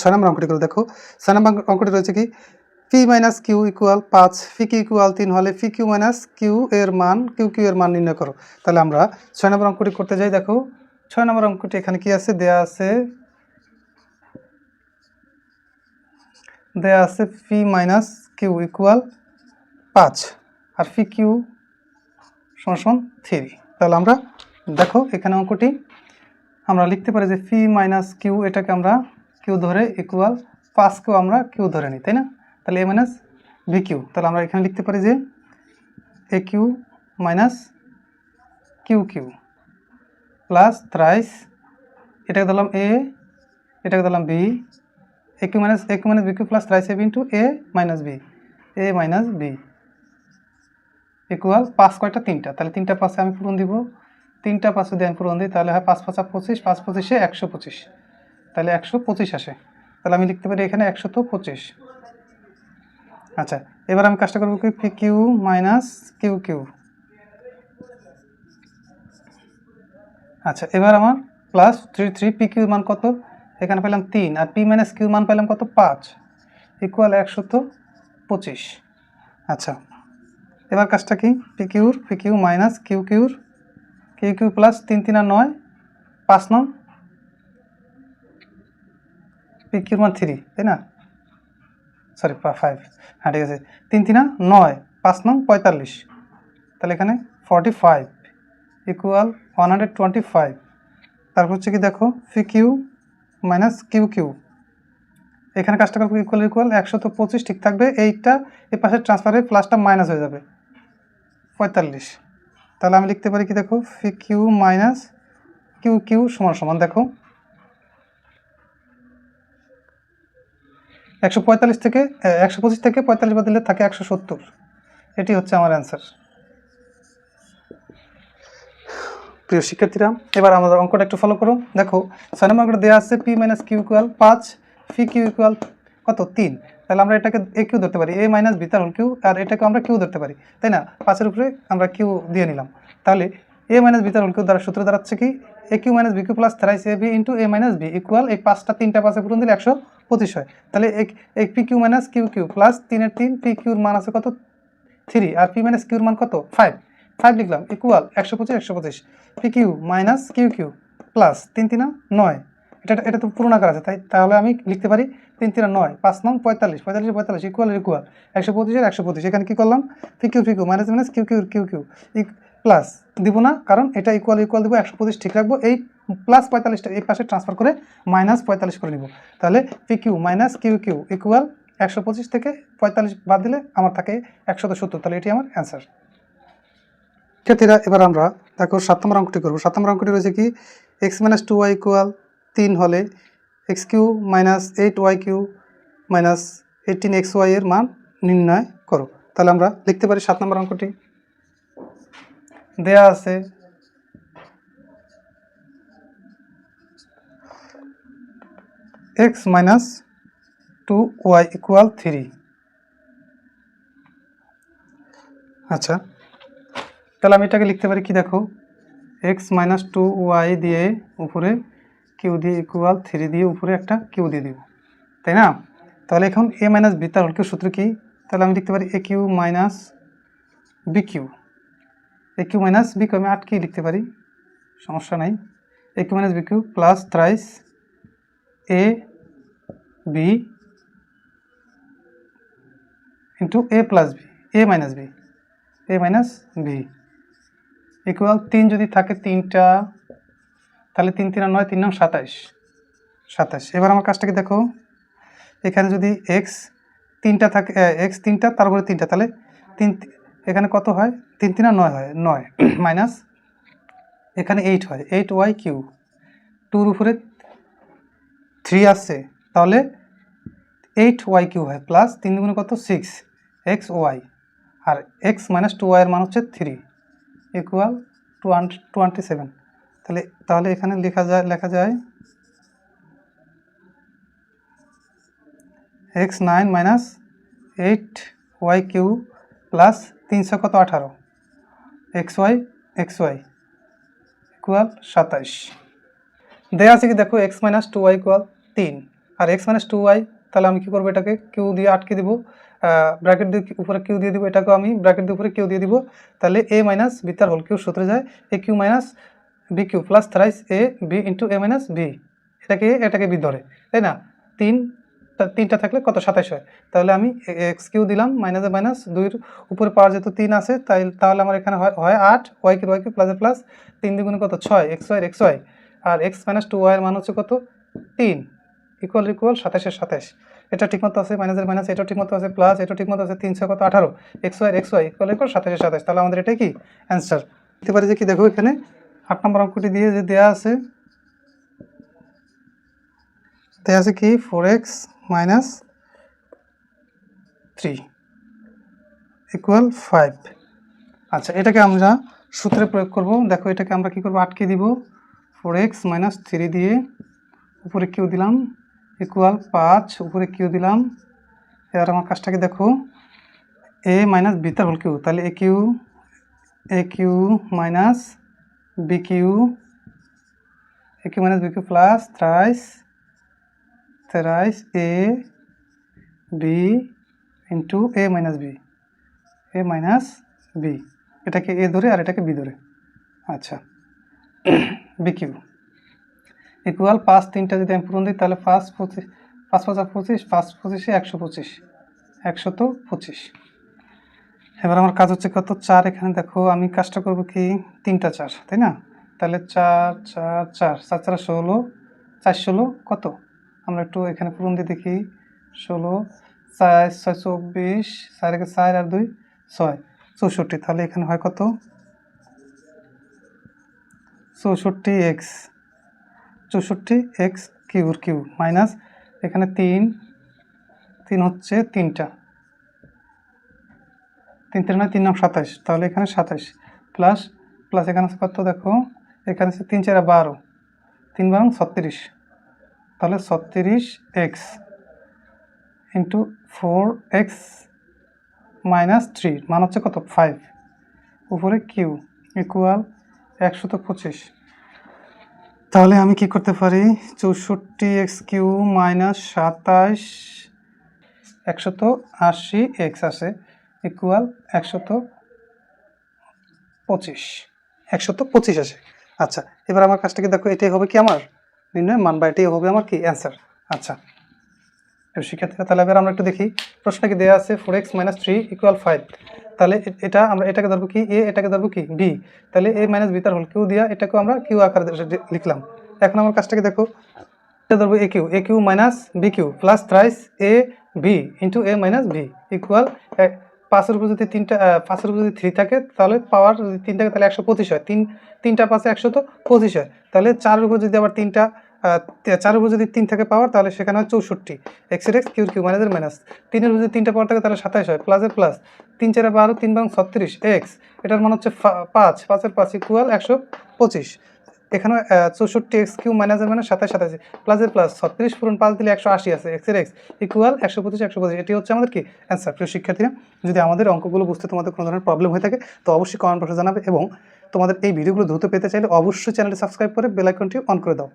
ছয় নম্বর অঙ্কটি করে দেখো। ছয় নম্বর অঙ্কটি রয়েছে কি? পি মাইনাস কিউ ইকুয়াল পাঁচ ফি কিউ ইকুয়াল তিন হলে ফি কিউ মাইনাস কিউ এর মান কিউ কিউ এর মান নির্ণয় করো। তাহলে আমরা ছয় নম্বর অঙ্কটি করতে যাই, দেখো। ছয় নম্বর অঙ্কটি এখানে কি আছে? দেয়া আছে দেয়া আছে ফি মাইনাস কিউ ইকুয়াল পাঁচ আর ফি কিউ সমান থ্রি তাহলে আমরা দেখো এখানে অঙ্কটি। আমরা লিখতে পারি যে ফি মাইনাস কিউ এটাকে আমরা কিউ ধরে ইকুয়াল পাঁচকেও আমরা কিউ ধরে নিই, তাই না? তাহলে এ মাইনাস ভি কিউ। তাহলে আমরা এখানে লিখতে পারি যে a cube minus q cube plus thrice এটাকে ধরলাম এ এটাকে ধরলাম b a cube minus a cube minus b cube plus thrice a b into a minus b a minus b equal পাঁচ কয়টা? তিনটা। তাহলে তিনটা পাশে আমি পূরণ দিব। তিনটা পাশে যদি আমি পূরণ দিই, তাহলে হয় পাঁচ পাঁচা পঁচিশ, পাঁচ পঁচিশে একশো পঁচিশ। তাহলে একশো পঁচিশ আসে। তাহলে আমি লিখতে পারি এখানে একশো তো পঁচিশ। আচ্ছা এবার আমি কাজটা করব কি? P Q minus Q Q. আচ্ছা এবার আমার প্লাস থ্রি থ্রি পি কিউর মান কত? এখানে পেলাম তিন, আর পি মাইনাস কিউর মান পেলাম কত? পাঁচ। ইকুয়াল একশো তো পঁচিশ। আচ্ছা এবার কাজটা কি? পি কিউর পি কিউ মাইনাস কিউ কিউর। কিউ কিউ প্লাস তিন তিন আর নয়, পাঁচ নং। মান থ্রি, তাই না? সরি ফাইভ হ্যাঁ ঠিক আছে। তিন, তিনা নয়, পাঁচ, নং, পঁয়তাল্লিশ। তাহলে এখানে forty five equal one hundred twenty five তারপর হচ্ছে কি দেখো p cube minus q cube এখানে কাজটা করব ইকুয়াল ইকুয়াল একশো তো পঁচিশ, ঠিক থাকবে। এইটা এই পাশে ট্রান্সফারে প্লাসটা মাইনাস হয়ে যাবে। পঁয়তাল্লিশ। তাহলে আমি লিখতে পারি কি দেখো p cube minus q cube সমান সমান, দেখো। একশো পঁয়তাল্লিশ থেকে একশো পঁচিশ থেকে পঁয়তাল্লিশ বাদ দিলে থাকে একশো সত্তর। এটি হচ্ছে আমার অ্যান্সার প্রিয় শিক্ষার্থীরা, এবার আমাদের অঙ্কটা একটু ফলো করো। দেখো, ছয় নম্বর দেওয়া আছে পি মাইনাস কিউ ইকুয়াল পাঁচ ফি কিউ ইকুয়াল কত? তিন। তাহলে আমরা এটাকে এ কিউ ধরতে পারি। এ মাইনাস বি তাহলে কিউ আর এটাকে আমরা কিউ ধরতে পারি। তাই না? পাঁচের উপরে আমরা কিউ দিয়ে নিলাম। তাহলে এ মাইনাস বি তাহলে কিউ দ্বারা সূত্র দাঁড়াচ্ছে কি? A cube minus b cube plus thrice a b into a minus b equal এই পাঁচটা তিনটা পাশে পূরণ দিলে একশো পঁচিশ হয়। তাহলে এই P Q minus Q Q plus তিনের তিন পি কিউর মান আছে কত? থ্রি আর পি মাইনাস কিউর মান কত? ফাইভ ফাইভ লিখলাম ইকুয়াল একশো পঁচিশ একশো পঁচিশ। P cube minus q cube plus তিন তিনা নয়। এটা এটা তো পুরোনো আকার আছে, তাই তাহলে আমি লিখতে পারি তিন তিনা নয়, পাঁচ নং পঁয়তাল্লিশ পঁয়তাল্লিশ পঁয়তাল্লিশ ইকুয়াল ইকুয়াল একশো পঁচিশের একশো পঁচিশ। এখানে কী করলাম? P cube p cube minus minus q cube q cube plus দিব না, কারণ এটা ইকুয়াল ইকুয়াল দিব, একশো পঁচিশ ঠিক রাখব, এই প্লাস পঁয়তাল্লিশটা, এই পাশে ট্রান্সফার করে মাইনাস পঁয়তাল্লিশ করে নিব। তাহলে p cube minus q cube equal একশো পঁচিশ থেকে পঁয়তাল্লিশ বাদ দিলে আমার থাকে একশত সত্তর, তাহলে এটি আমার অ্যান্সার শিক্ষার্থীরা এবার আমরা দেখো সাত নম্বর অঙ্কটি করব। সাত নম্বর অঙ্কটি রয়েছে কি? X minus two y equal তিন হলে x cube minus eight y cube minus eighteen x y এর মান নির্ণয় করো। তাহলে আমরা লিখতে পারি সাত নম্বর অঙ্কটি। দেয়া আছে। X minus two y equal three. আচ্ছা তাহলে আমি এটাকে লিখতে পারি কি দেখো? এক্স মাইনাস টু ওয়াই দিয়ে উপরে কিউ দিয়ে ইকুয়াল থ্রি দিয়ে উপরে একটা কিউ দিয়ে দিব, তাই না? তাহলে এখন এ মাইনাস বি, তার হলকে সূত্র কি? তাহলে আমি লিখতে পারি a cube minus b cube. A cube minus b cube আমি আটকেই লিখতে পারি, সমস্যা নাই। A cube minus b cube plus thrice a b into a plus b a minus b a minus b equal তিন যদি থাকে তিনটা, তাহলে তিন তিন নয়, তিন নং সাতাইশ সাতাইশ। এবার আমার কাজটাকে দেখো? এখানে যদি এক্স তিনটা থাকে এক্স তিনটা, তারপরে তিনটা, তাহলে তিন এখানে কত হয়? তিন তিন নয় হয়। নয় মাইনাস এখানে এইট হয়। এইট ওয়াই কিউ টুর উপরে থ্রি আসছে। তাহলে এইট ওয়াই কিউ হয়। প্লাস তিন দুগুণে কত? সিক্স এক্স ওয়াই আর এক্স মাইনাস টু ওয়াইয়ের মান হচ্ছে থ্রি ইকুয়াল টোয়েন্টি সেভেন তাহলে তাহলে এখানে লেখা যায় লেখা যায় x nine minus eight y cube plus তিনশো কত? আঠারো। X y x y equal সাতাইশ। দেয়া আছে কি দেখো, x minus two y equal তিন। আর এক্স মাইনাস টু ওয়াই, তাহলে আমি কী করব এটাকে কিউ দিয়ে আটকে দিব ব্র্যাকেট দিয়ে উপরে কিউ দিয়ে দিব, এটাকেও আমি ব্র্যাকেট দিয়ে উপরে কিউ দিয়ে দিব, তাহলে এ মাইনাস বি তার হোল কিউ সূত্রে যায়, a cube minus b cube plus thrice a b into a minus b. এটাকে এটাকে বি ধরে, তাই না? তিন তিনটা থাকলে কত? সাতাশ হয়। তাহলে আমি এক্স কিউ দিলাম মাইনাসে মাইনাস দুইয়ের উপরে পাওয়ার যেহেতু তিন আছে, তাই, তাহলে আমার এখানে হয় আট ওয়াই কিউ ওয়াই কিউ প্লাসে প্লাস তিন দ্বিগুণে কত? ছয় এক্স ওয়াই এক্স ওয়াই আর এক্স মাইনাস টু ওয়াইয়ের মান হচ্ছে কত? তিন। ইকুয়াল ইকুয়াল সাতাশের সাতাশ এটা ঠিকমতো আছে মাইনাসের মাইনাস এটাও ঠিকমতো আছে প্লাস এটাও ঠিকমতো আছে তিনশো কত? আঠারো। X y x y equal equal সাতাশের সাতাশ তাহলে আমাদের এটাই কি? অ্যান্সার দিতে পারি যে কি দেখো এখানে, আট নম্বর অঙ্কটি দিয়ে যে দেওয়া আছে দেওয়া আছে কি? Four x minus three equal five. আচ্ছা এটাকে আমরা সূত্রে প্রয়োগ করব। দেখো, এটাকে আমরা কি করব? আটকে দিব। ফোর এক্স মাইনাস থ্রি দিয়ে উপরে কিউ দিলাম। ইকুয়াল পাঁচ, উপরে কিউ দিলাম। এবার আমার কাজটাকে দেখো। এ মাইনাস বি তার হোল কিউ তাহলে a cube a cube minus b cube a cube minus b cube plus thrice thrice a b into a minus b a minus b এটাকে এ ধরে আর এটাকে বি ধরে। আচ্ছা। B Q equal পাঁচ তিনটা যদি আমি পূরণ দিই, তাহলে পাঁচ পঁচিশ পাঁচ পাঁচ পঁচিশ পাঁচ পঁচিশে একশো পঁচিশ। একশো তো পঁচিশ। এবার আমার কাজ হচ্ছে কত? চার এখানে দেখো, আমি কাজটা করব কি? তিনটা চার, তাই না? তাহলে চার চার চার চার চার, ষোলো চার, ষোলো, কত? আমরা একটু এখানে পূরণ দিয়ে দেখি। ষোলো, চার, ছয়, চব্বিশ, চার একে চার আর দুই, ছয়। চৌষট্টি, তাহলে এখানে হয় কত? চৌষট্টি এক্স। চৌষট্টি এক্স কিউর কিউ মাইনাস এখানে তিন তিন হচ্ছে তিনটা। তিন তিন নয়, তিন নাম সাতাশ, তাহলে এখানে সাতাশ। প্লাস প্লাস এখানে কত দেখো? এখানে তিন চারা বারো, তিন বারো ছত্রিশ। তাহলে ছত্রিশ x into four x minus three, মান হচ্ছে কত? ফাইভ। উপরে কিউ ইকুয়াল একশত পঁচিশ। তাহলে আমি কি করতে পারি? চৌষট্টি এক্স কিউ মাইনাস সাতাশ একশত আশি এক্স আসে ইকুয়াল একশত পঁচিশ। একশত পঁচিশ আসে আচ্ছা এবার আমার কাজটাকে দেখো, এটাই হবে কি আমার? নির্ণয় মান বা এটাই হবে আমার কি? অ্যান্সার আচ্ছা। শিক্ষার্থীরা তাহলে এবার আমরা একটু দেখি। প্রশ্ন কি দেওয়া আছে four x minus three equal five তাহলে এটা আমরা এটাকে ধরবো কি? এ এটাকে ধরবো কি? বি তাহলে এ মাইনাস বি তার হোল কিউ দিয়া এটাকেও আমরা কিউ আকারে লিখলাম। এখন আমার কাজটাকে দেখো। এটা ধরবো a cube a cube minus b cube plus thrice a b into a minus b equal পাঁচের উপর যদি তিনটা পাঁচের উপর যদি থ্রি থাকে, তাহলে পাওয়ার যদি তিন থাকে, তাহলে একশো পঁচিশ হয়। তিন, তিনটা পাঁচে একশো তো পঁচিশ হয়। তাহলে চারের উপর যদি আবার তিনটা চার উপর যদি তিন থাকে পাওয়ার তাহলে সেখানে হয় চৌষট্টি। এক্সের এক্স কিউর কিউ মাইনাসের মাইনাস তিনের উপর যদি তিনটা পাওয়ার থাকে, তাহলে সাতাশ হয় প্লাসের প্লাস তিন চারে বারো, তিন বারো ছত্রিশ এক্স এটার মান হচ্ছে পাঁচ। পাঁচের পাঁচ ইকুয়াল একশো পঁচিশ। এখানে চৌষট্টি এক্স কিউ মাইনাসের মানে সাতাশ সাতাশ। প্লাসের প্লাস ছত্রিশ পূরণ পাঁচ দিলে একশো আশি আছে। এক্সের এক্স ইকুয়াল একশো পঁচিশ একশো পঁচিশ। এটি হচ্ছে আমাদের কি? অ্যান্সার প্রিয় শিক্ষার্থীরা, যদি আমাদের অঙ্কগুলো বুঝতে তোমাদের কোনো ধরনের প্রবলেম হয়ে থাকে, তো অবশ্যই কমেন্ট বক্সে জানাবে এবং তোমাদের এই ভিডিওগুলো দ্রুত পেতে চাইলে অবশ্যই চ্যানেলটি সাবস্ক্রাইব করে বেলাইকনটি অন করে দাও।